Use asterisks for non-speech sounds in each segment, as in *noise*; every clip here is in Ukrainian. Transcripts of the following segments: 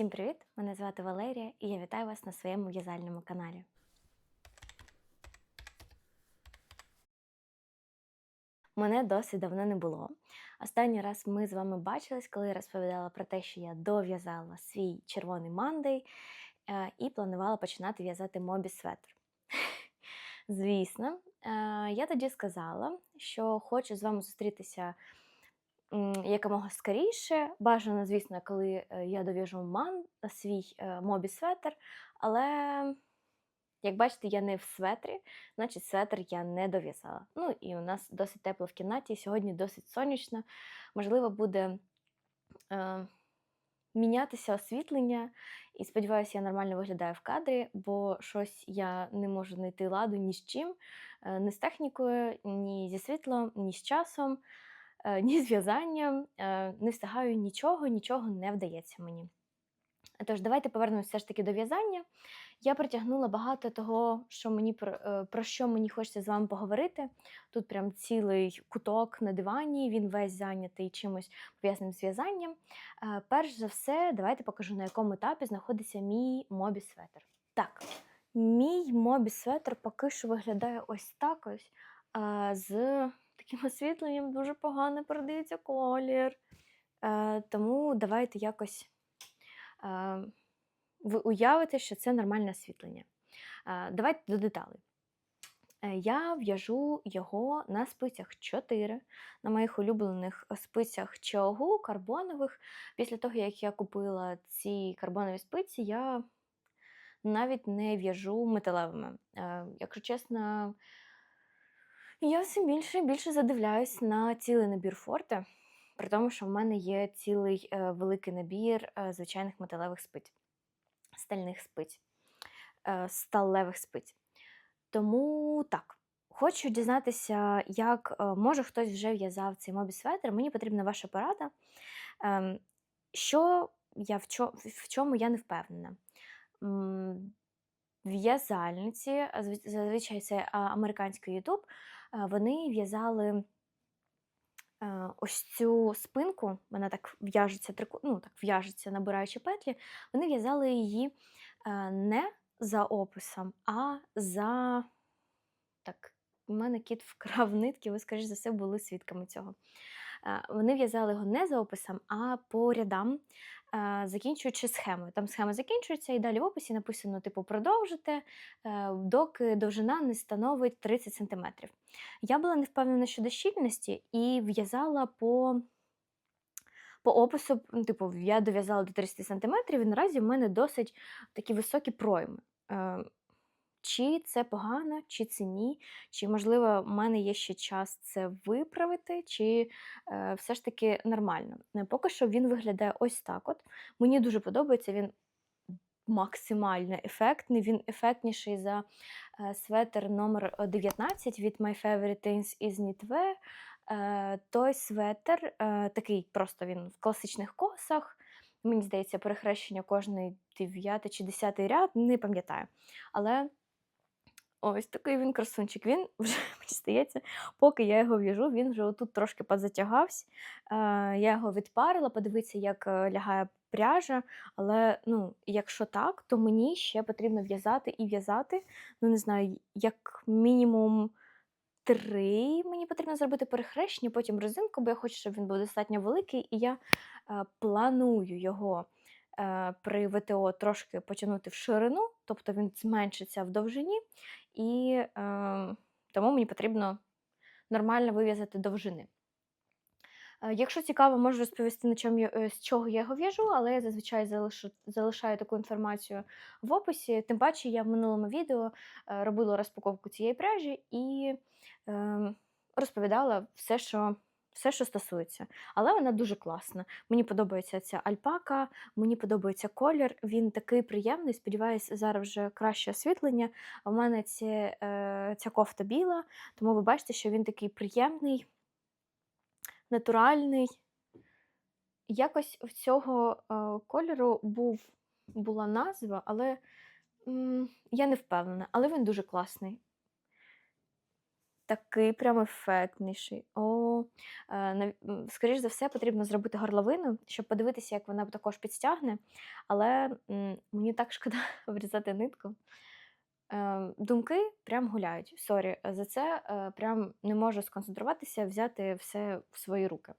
Всім привіт! Мене звати Валерія і я вітаю вас на своєму в'язальному каналі. Мене досить давно не було. Останній раз ми з вами бачились, коли я розповідала про те, що я дов'язала свій червоний мандей е, і планувала починати в'язати мобі светр. *laughs* Звісно, е, я тоді сказала, що хочу з вами зустрітися якомога скоріше. Бажано, звісно, коли е, я дов'яжу ман свій е, мобі светр, але як бачите, я не в светрі, значить светр я не дов'язала. Ну і у нас досить тепло в кімнаті, сьогодні досить сонячно. Можливо, буде е, мінятися освітлення, і сподіваюся, я нормально виглядаю в кадрі, бо щось я не можу знайти ладу ні з чим, е, ні з технікою, ні зі світлом, ні з часом, е, ні з в'язанням. Е, не встигаю нічого, нічого не вдається мені. Тож, давайте повернемося все ж таки до в'язання. Я притягнула багато того, що мені про, е, що мені хочеться з вами поговорити. Тут прям цілий куток на дивані, він весь зайнятий чимось пов'язаним з в'язанням. Е, Перш за все, давайте покажу, на якому етапі знаходиться мій мобі светр. Так, мій мобі светр поки що виглядає ось так ось. е, З таким освітленням дуже погано передається колір. Е, Тому давайте якось е, ви уявите, що це нормальне освітлення. Е, Давайте до деталей. Е, Я в'яжу його на спицях 4, на моїх улюблених спицях чагу карбонових. Після того, як я купила ці карбонові спиці, я навіть не в'яжу металевими. Е, Якщо чесно, я все більше і більше задивляюсь на цілий набір форте, при тому, що в мене є цілий е, великий набір е, звичайних металевих спиць, стальних спиць, е, сталевих спиць. Тому так, хочу дізнатися, як е, може хтось вже в'язав цей мобі светр. Мені потрібна ваша порада. Ем, що я в, чо, в чому я не впевнена? В'язальниці, зазвичай це американський е, вони в'язали е, ось цю спинку, вона так в'яжеться, ну, так в'яжеться, набираючи петлі, вони в'язали її е, не за описом, а за. Так, у мене кіт вкрав нитки, ви, скоріш за все, були свідками цього. Е, Вони в'язали його не за описом, а по рядам, е, закінчуючи схемою. Там схема закінчується, і далі в описі написано: типу, продовжити, е, доки довжина не становить 30 см. Я була не впевнена щодо щільності і в'язала по. По опису, ну, типу, я дов'язала до 30 см, і наразі в мене досить такі високі пройми. Чи це погано, чи це ні, чи, можливо, в мене є ще час це виправити, чи е, все ж таки нормально. Е, Поки що він виглядає ось так. От. Мені дуже подобається, він максимально ефектний. Він ефектніший за е, светр номер 19 від My Favorite Things is Knitwear. Е, той светр, е, такий просто він в класичних косах. Мені здається, перехрещення кожний 9 чи 10 ряд, не пам'ятаю. Але ось такий він красунчик. Він *laughs* вже, мені здається, поки я його в'яжу, він вже отут трошки позатягався. Е, я його відпарила, подивитися, як е, лягає пряжа. Але ну, якщо так, то мені ще потрібно в'язати і в'язати. Ну, не знаю, як мінімум три мені потрібно зробити перехрещення, потім резинку, бо я хочу, щоб він був достатньо великий, і я е, планую його при ВТО трошки потягнути в ширину, тобто він зменшиться в довжині, і е, тому мені потрібно нормально вив'язати довжини. Е, Якщо цікаво, можу розповісти, на чому е, з чого я його в'яжу, але я зазвичай залишу, залишаю таку інформацію в описі. Тим паче, я в минулому відео е, робила розпаковку цієї пряжі і е, розповідала все, що. Все, що стосується, але вона дуже класна. Мені подобається ця альпака, мені подобається колір. Він такий приємний. Сподіваюсь, зараз вже краще освітлення. В мене це, е, ця кофта біла, тому ви бачите, що він такий приємний, натуральний. Якось в цього е, кольору був, була назва, але м, я не впевнена, але він дуже класний. Такий прям ефектніший. О, е, скоріш за все, потрібно зробити горловину, щоб подивитися, як вона також підстягне. Але м, мені так *laughs* шкода врізати нитку. Е, думки прям гуляють. Сорі, за це е, прям не можу сконцентруватися, взяти все в свої руки.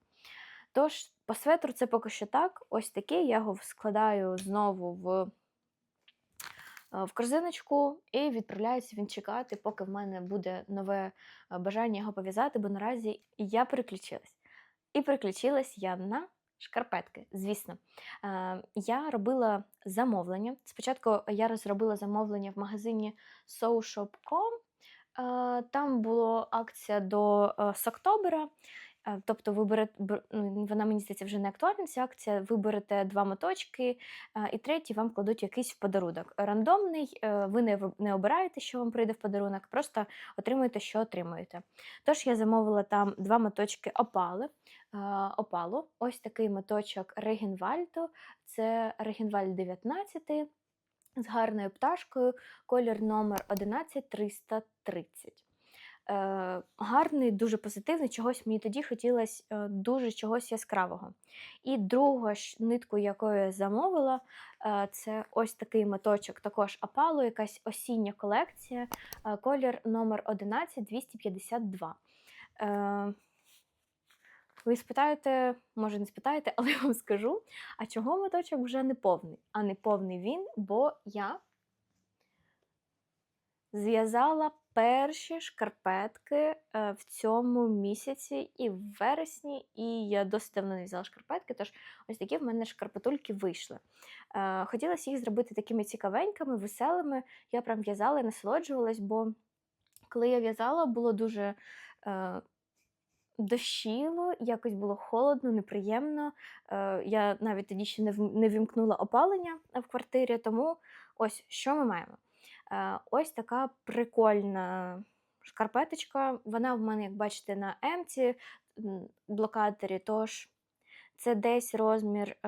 Тож, по светру це поки що так. Ось такий. Я його складаю знову в, в корзиночку і відправляюся він чекати, поки в мене буде нове е, бажання його пов'язати, бо наразі я переключилась. І переключилась я на шкарпетки, звісно. Е, я робила замовлення. Спочатку я розробила замовлення в магазині SoShop.com. Е, Там була акція до е, Соктобера. Е, Тобто, ви берете, ну, вона мені здається вже не актуальна ця акція. Ви берете два моточки, е, і третій вам кладуть якийсь в подарунок. Рандомний, е, ви не, не обираєте, що вам прийде в подарунок, просто отримуєте, що отримуєте. Тож я замовила там два моточки опали. Опалу. Ось такий моточок Регінвальду. Це Регінвальд 19 з гарною пташкою, колір номер 11330. Е, гарний, дуже позитивний, чогось мені тоді хотілося е, дуже чогось яскравого. І друга ж нитку, яку я замовила, е, це ось такий моточок, також опалу, якась осіння колекція, колір номер 11252. Е, ви спитаєте, може не спитаєте, *laughs* але я вам скажу, а чого моточок вже не повний? А не повний він, бо я зв'язала перші шкарпетки е, в цьому місяці і в вересні, і я досить давно не взяла шкарпетки, тож ось такі в мене шкарпетульки вийшли. Е, Хотілося їх зробити такими цікавенькими, веселими. Я прям в'язала і насолоджувалась, бо коли я в'язала, було дуже. Е, Дощило, якось було холодно, неприємно. Я навіть тоді ще не вімкнула опалення в квартирі, тому ось що ми маємо. Е, ось така прикольна шкарпеточка. Вона в мене, як бачите, на емці блокаторі, тож це десь розмір е,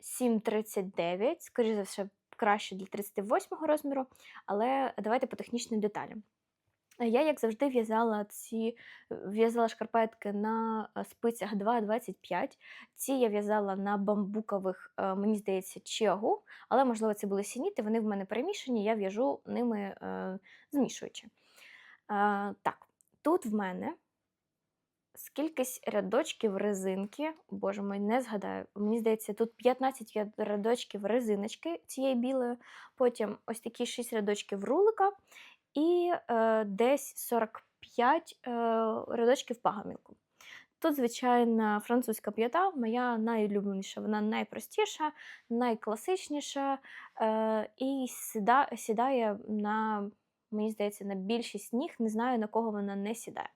37-39, скоріше за все, краще для 38 розміру, але давайте по технічним деталям. Я, як завжди, в'язала ці в'язала шкарпетки на е, спицях 2,25. Ці я в'язала на бамбукових, е, мені здається, чиагу, але, можливо, це були сініти, вони в мене перемішані, я в'яжу ними е, змішуючи. Так, тут в мене скількись рядочків резинки, боже мой, не згадаю. Мені здається, тут 15 рядочків резиночки цієї білої, потім ось такі 6 рядочків рулика і е, десь 45 е, рядочків пагамілку. Тут, звичайна, французька п'ята, моя найулюбленіша, вона найпростіша, найкласичніша е, і сіда, сідає на, мені здається, на більшість ніг, не знаю, на кого вона не сідає.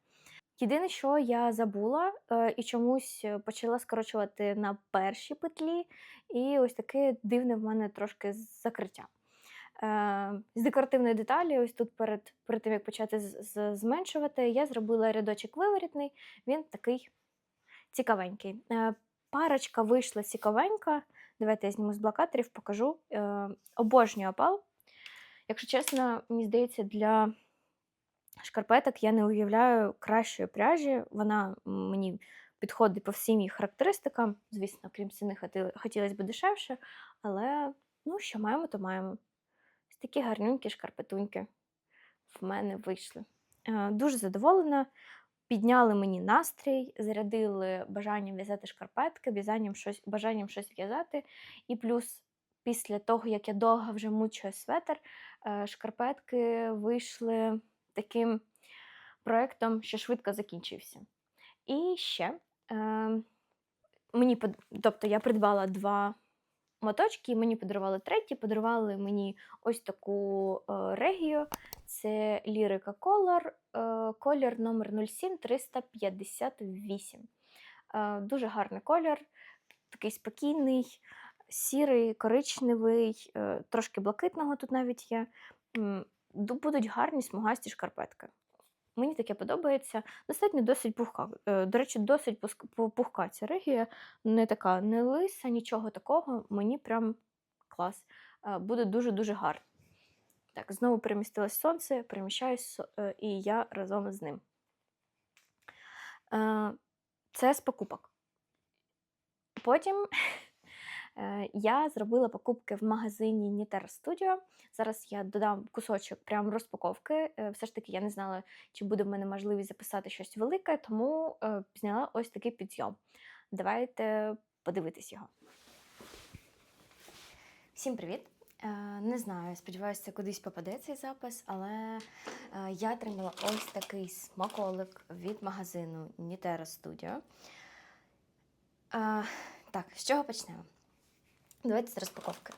Єдине, що я забула е, і чомусь е, почала скорочувати на першій петлі, і ось таке дивне в мене трошки закриття. Е, з декоративної деталі, ось тут перед, перед тим, як почати зменшувати, я зробила рядочок виворітний, він такий цікавенький. Е, парочка вийшла цікавенька. Давайте я зніму з блокаторів, покажу. Е, обожнюю опал. Якщо чесно, мені здається, для шкарпеток я не уявляю кращої пряжі. Вона мені підходить по всім її характеристикам. Звісно, крім ціни, хотілося б дешевше, але ну, що маємо, то маємо. Такі гарненькі шкарпетуньки в мене вийшли. Е, Дуже задоволена. Підняли мені настрій, зарядили бажанням в'язати шкарпетки, в'язанням щось, бажанням щось в'язати. І плюс, після того, як я довго вже мучую светр, е, шкарпетки вийшли таким проєктом, що швидко закінчився. І ще е, мені тобто я придбала два моточки, мені подарували третій, подарували мені ось таку е, регію. Це Lyrica Color, е, колір номер 07358. Е, дуже гарний колір, такий спокійний, сірий, коричневий, трошки блакитного тут навіть є. Будуть гарні смугасті шкарпетки. Мені таке подобається. Достатньо досить пухка. Е, До речі, досить пухка ця регія, не така не лиса, нічого такого. Мені прям клас. Е, Буде дуже-дуже гарно. Так, знову перемістилось сонце, переміщаюсь, е, і я разом з ним. Це з покупок. Потім я зробила покупки в магазині Nitera Studio. Зараз я додам кусочок прям розпаковки. Е, Все ж таки я не знала, чи буде в мене можливість записати щось велике, тому е, зняла ось такий підйом. Давайте подивитись його. Всім привіт! Е, Не знаю, сподіваюся, кудись попаде цей запис, але е, я отримала ось такий смаколик від магазину Nitera Studio. Е, Так, з чого почнемо? Давайте з розпаковки.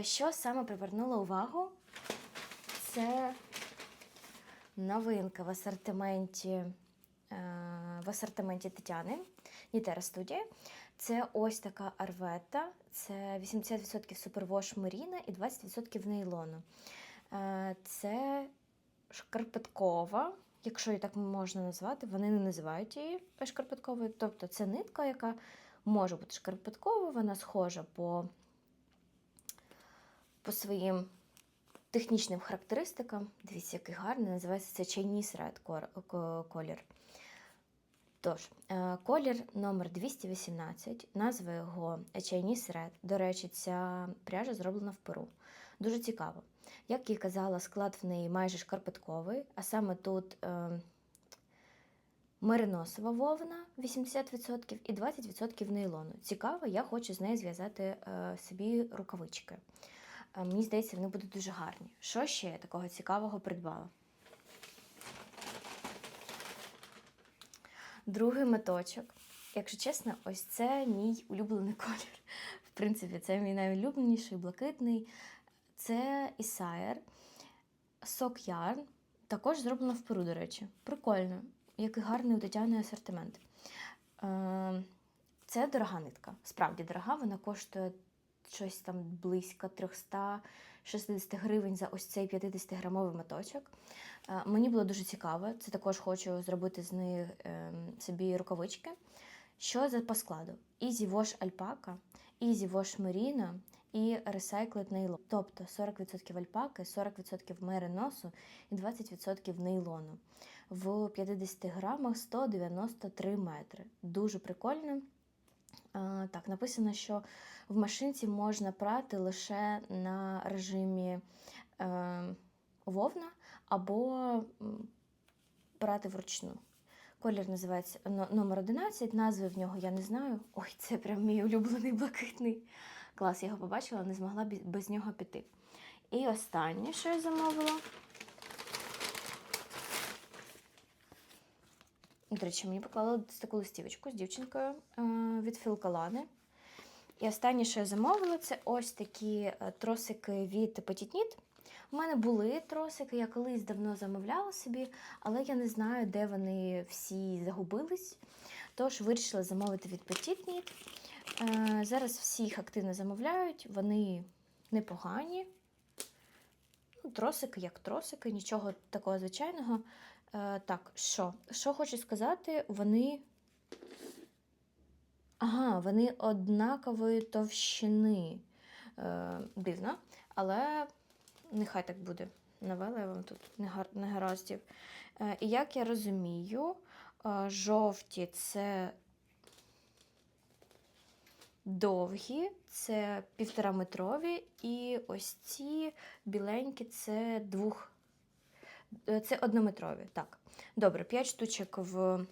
Що саме привернуло увагу? Це новинка в асортименті, е, в асортименті Тетяни Нітера студія. Це ось така арвета. Це 80% супервош меріна і 20% нейлону. Е, Це шкарпеткова, якщо її так можна назвати, вони не називають її шкарпетковою. Тобто це нитка, яка може бути шкарпетковою, вона схожа по, по своїм технічним характеристикам. Дивіться, який гарний, називається це Chinese Red колір. Тож, е, колір номер 218, назва його Chinese Red. До речі, ця пряжа зроблена в Перу. Дуже цікаво. Як і казала, склад в неї майже шкарпетковий, а саме тут е, мериносова вовна 80% і 20% нейлону. Цікаво, я хочу з неї зв'язати е, собі рукавички. Е, Мені здається, вони будуть дуже гарні. Що ще я такого цікавого придбала? Другий меточок. Якщо чесно, ось це мій улюблений *laughs* колір. В принципі, це мій найулюбленіший блакитний. Це Ісаєр. Сок Ярн. Також зроблено в Перу, до речі. Прикольно. Який гарний у Тетяни асортимент. Е, Це дорога нитка. Справді дорога, вона коштує щось там близько 360 гривень за ось цей 50-грамовий моточок. Е, Мені було дуже цікаво. Це також хочу зробити з них ем, собі рукавички. Що за по складу? Easy Wash Alpaca, Easy Wash Merino і Recycled Nylon. Тобто 40% альпаки, 40% мериносу і 20% нейлону. В 50 грамах 193 метри. Дуже прикольно. Так, написано, що в машинці можна прати лише на режимі е, вовна або прати вручну. Колір називається номер 11, назви в нього я не знаю. Ой, це прям мій улюблений блакитний. Клас, я його побачила, не змогла без нього піти. І останнє, що я замовила. До речі, мені поклали таку листівочку з дівчинкою е, від Філкалани. І останнє, що я замовила, це ось такі е, тросики від Petit У мене були тросики, я колись давно замовляла собі, але я не знаю, де вони всі загубились. Тож вирішила замовити від Petit Knit. Е, Зараз всі їх активно замовляють, вони непогані. Ну, тросики як тросики, нічого такого звичайного. Е, так, що? Що хочу сказати, вони. Ага, вони однакової товщини. Е, дивно, але нехай так буде. Навела я вам тут негар- негараздів. Е, і як я розумію, е, жовті це довгі, це півтораметрові, і ось ці біленькі це двох. е, Це однометрові. Так. Добре, 5 штучок в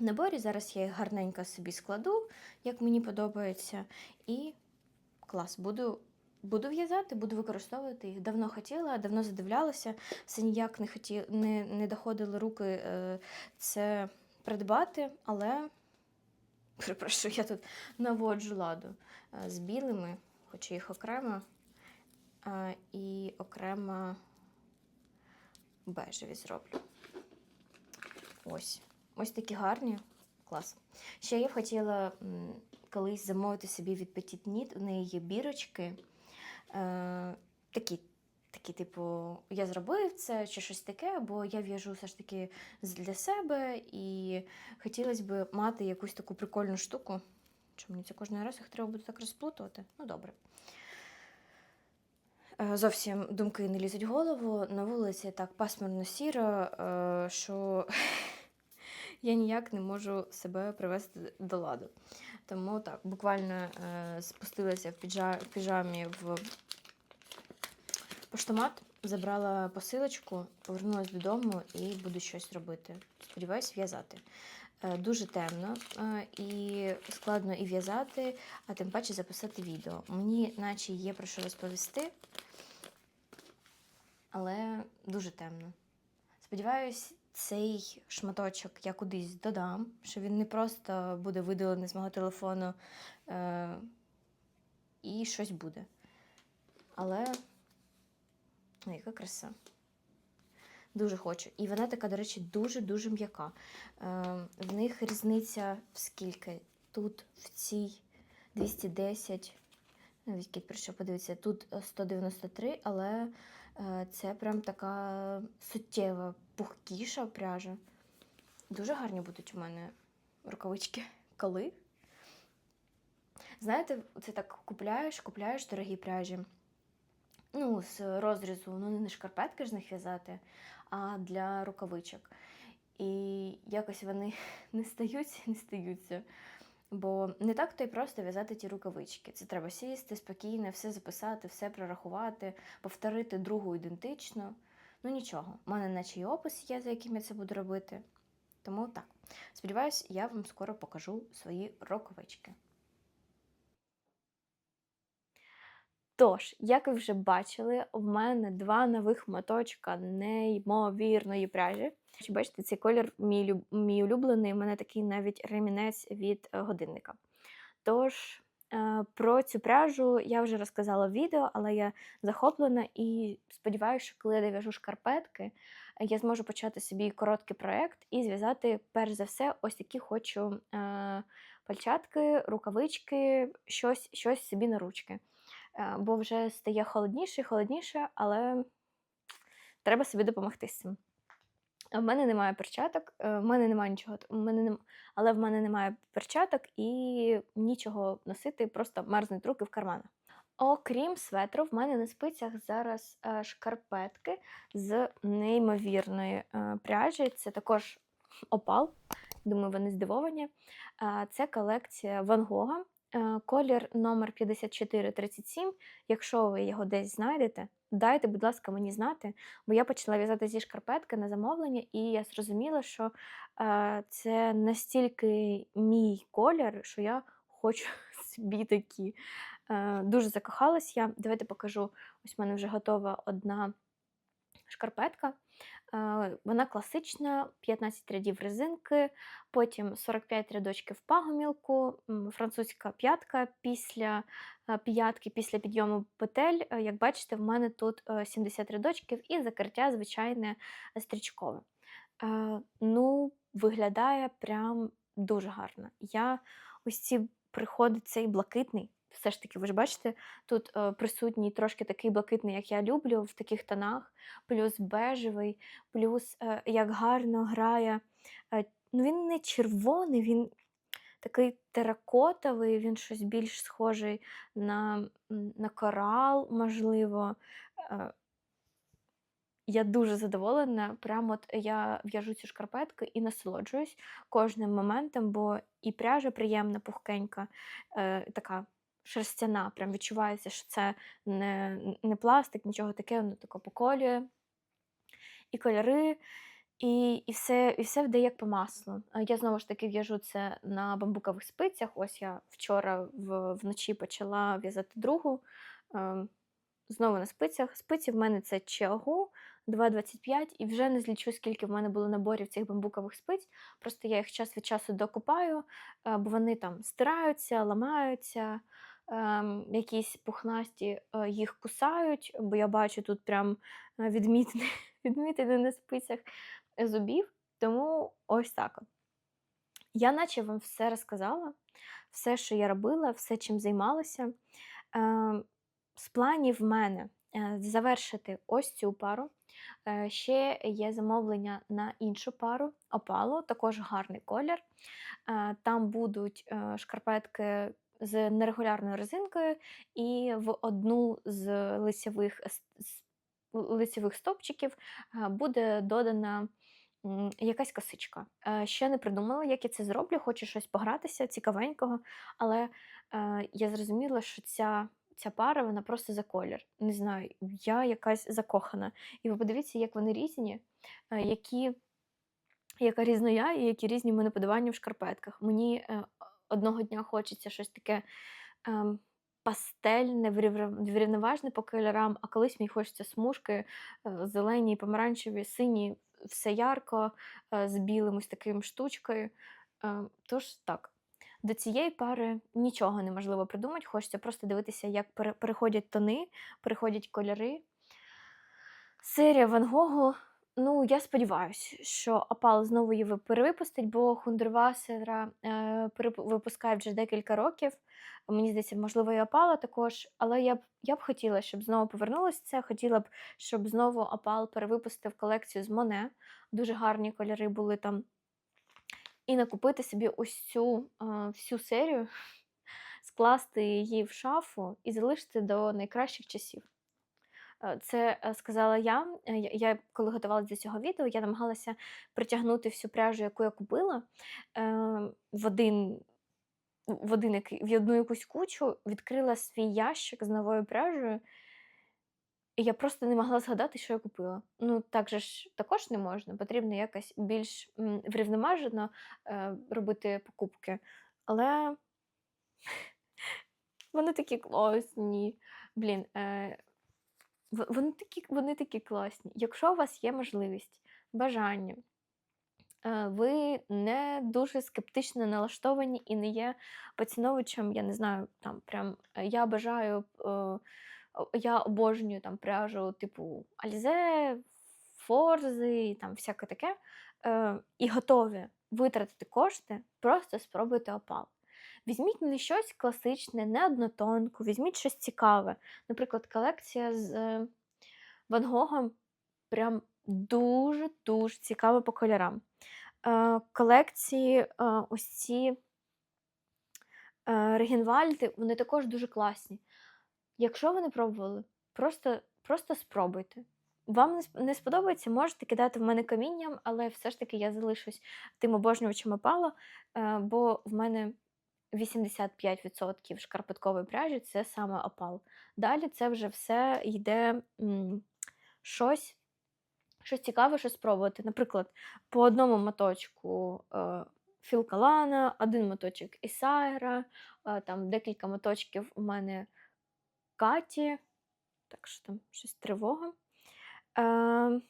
наборі. Зараз я їх гарненько собі складу, як мені подобається. І клас, буду, буду в'язати, буду використовувати їх. Давно хотіла, давно задивлялася, все ніяк не, хоті... не, не доходили руки е, це придбати, але перепрошую, я тут наводжу ладу е, з білими, хочу їх окремо. е, І окремо бежеві зроблю. Ось. Ось такі гарні. Клас. Ще я б хотіла колись замовити собі від Petit Knit. У неї є бірочки. Е, такі, такі, типу, я зробив це чи щось таке, бо я в'яжу все ж таки для себе і хотілося б мати якусь таку прикольну штуку. Чому мені це кожного разу їх треба буде так розплутувати? Ну, добре. Е, Зовсім думки не лізуть в голову. На вулиці так пасмурно сіро, е, що *laughs* я ніяк не можу себе привести до ладу. Тому так, буквально е, спустилася в піжамі в поштомат, забрала посилочку, повернулася додому і буду щось робити. Сподіваюсь, в'язати. Е, Дуже темно е, і складно і в'язати, а тим паче записати відео. Мені, наче, є про що розповісти, але дуже темно. Сподіваюсь, цей шматочок я кудись додам, що він не просто буде видалений з мого телефону е, і щось буде. Але Ой, яка краса. Дуже хочу. І вона така, до речі, дуже-дуже м'яка. Е, в них різниця в скільки? Тут в цій 210. Навіть прийшов подивитися, тут е, 193, але е, це прям така суттєва, пухкіша пряжа. Дуже гарні будуть у мене рукавички. *laughs* Коли? Знаєте, це так купляєш, купляєш дорогі пряжі. Ну, з розрізу, ну не шкарпетки ж них в'язати, а для рукавичок. І якось вони *laughs* не стаються, не стаються. Бо не так то й просто в'язати ті рукавички. Це треба сісти спокійно, все записати, все прорахувати, повторити другу ідентично. Ну нічого, у мене наче і опис є, за яким я це буду робити. Тому так. Сподіваюсь, я вам скоро покажу свої рукавички. Тож, як ви вже бачили, в мене два нових моточка неймовірної пряжі. Чи Бачите, цей колір мій, мій улюблений, у мене такий навіть ремінець від е, годинника. Тож, е, про цю пряжу я вже розказала в відео, але я захоплена і сподіваюся, що коли я дов'яжу шкарпетки, я зможу почати собі короткий проєкт і зв'язати, перш за все, ось такі хочу е, пальчатки, рукавички, щось, щось собі на ручки. Е, бо вже стає холодніше і холодніше, але треба собі допомогти з цим. В мене немає перчаток, е, в мене немає нічого, мене нем... але в мене немає перчаток і нічого носити, просто мерзнуть руки в карманах. Окрім светру, в мене на спицях зараз е, шкарпетки з неймовірної пряжі. Це також опал. Думаю, вони здивовані. Це колекція Ван Гога. Е, Колір номер 5437. Якщо ви його десь знайдете, дайте, будь ласка, мені знати, бо я почала в'язати зі шкарпетки на замовлення, і я зрозуміла, що е, це настільки мій колір, що я хочу *laughs* собі такі. Е, дуже закохалась я. Давайте покажу. Ось в мене вже готова одна шкарпетка. Вона класична, 15 рядів резинки, потім 45 рядочків пагомілку, французька п'ятка після е, п'ятки, після підйому петель. Е, Як бачите, в мене тут е, 70 рядочків і закриття звичайне стрічкове. Ну, виглядає прям дуже гарно. Я ось ці приходить цей блакитний. Все ж таки, ви ж бачите, тут е, присутній трошки такий блакитний, як я люблю, в таких тонах, плюс бежевий, плюс е, як гарно грає. Е, ну, він не червоний, він такий теракотовий, він щось більш схожий на, на корал, можливо. Я дуже задоволена. Прямо от я в'яжу ці шкарпетки і насолоджуюсь кожним моментом, бо і пряжа приємна, пухкенька, е, така шерстяна. Прям відчувається, що це не, не пластик, нічого таке, воно таке поколює. І кольори, і, і, все, і все вдає як по маслу. Е, Я знову ж таки в'яжу це на бамбукових спицях. Ось я вчора в, вночі почала в'язати другу. Е, Знову на спицях. Спиці в мене це Чиагу 2,25, і вже не злічу, скільки в мене було наборів цих бамбукових спиць. Просто я їх час від часу докупаю, е, бо вони там стираються, ламаються, ем, якісь пухнасті е, їх кусають, бо я бачу тут прям е, відмітини, *laughs* на спицях зубів. Тому ось так. Я наче вам все розказала, все, що я робила, все, чим займалася. Ем, з планів в мене е, завершити ось цю пару. Е, ще є замовлення на іншу пару опалу, також гарний колір. Е, там будуть е, шкарпетки з нерегулярною резинкою, і в одну з с- с- стопчиків е, буде додана якась косичка. Е, Ще не придумала, як я це зроблю. Хочу щось погратися цікавенького, але е, я зрозуміла, що ця, ця пара вона просто за колір. Не знаю, я якась закохана. І ви подивіться, як вони різні, які, яка різна я і які різні в мене подавання в шкарпетках. Мені одного дня хочеться щось таке. ем, Пастельне, врівноважне по кольорам, а колись мені хочеться смужки е, зелені, помаранчеві, сині, все ярко, е, з білим ось таким штучкою. Е, Тож так, до цієї пари нічого неможливо придумати. Хочеться просто дивитися, як переходять тони, переходять кольори. Серія Ван Гогу. Ну, я сподіваюся, що Апал знову її перевипустить, бо Хундервасера е, випускає вже декілька років. Мені здається, можливо, і Апала також. Але я б, я б хотіла, щоб знову повернулося це. Хотіла б, щоб знову Апал перевипустив колекцію з Моне. Дуже гарні кольори були там. І накупити собі ось цю е, всю серію, *laughs* скласти її в шафу і залишити до найкращих часів. Е, Це е, сказала я. Е, Я, я коли готувалася до цього відео, я намагалася притягнути всю пряжу, яку я купила, е, в один, в один в одну якусь кучу, відкрила свій ящик з новою пряжею, і я просто не могла згадати, що я купила. Ну, так же ж також не можна. Потрібно якось більш м, врівноважено е, робити покупки. Але *laughs* вони такі класні. Блін, е, вони такі, вони такі класні. Якщо у вас є можливість, бажання, е, ви не дуже скептично налаштовані і не є поціновувачем, я не знаю, там прям е, я бажаю, е, я обожнюю там пряжу, типу Альзе, Форзи, там всяке таке, і готові витратити кошти, просто спробуйте опал. Візьміть не щось класичне, не однотонку, візьміть щось цікаве. Наприклад, колекція з е, Ван Гогом прям дуже-дуже цікава по кольорам. Е, колекції е, ось ці Регенвальди, вони також дуже класні. Якщо ви не пробували, просто, просто спробуйте. Вам не сподобається, можете кидати в мене камінням, але все ж таки я залишусь тим обожнювачем опала, бо в мене 85% шкарпеткової пряжі це саме опал. Далі це вже все йде м, щось, щось цікаве, що спробувати. Наприклад, по одному моточку е, Філкалана, один моточок Ісайра, е, там декілька моточків у мене Каті. Так що там щось тривога. Е,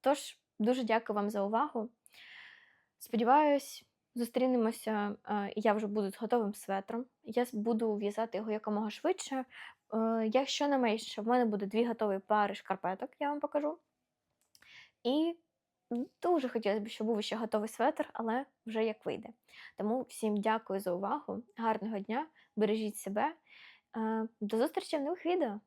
тож, дуже дякую вам за увагу. Сподіваюсь, зустрінемося, е, я вже буду з готовим светром. Я буду в'язати його якомога швидше. Е, Якщо не менше, в мене буде дві готові пари шкарпеток, я вам покажу. І дуже хотілося б, щоб був ще готовий светр, але вже як вийде. Тому всім дякую за увагу. Гарного дня, бережіть себе. Е, До зустрічі в нових відео!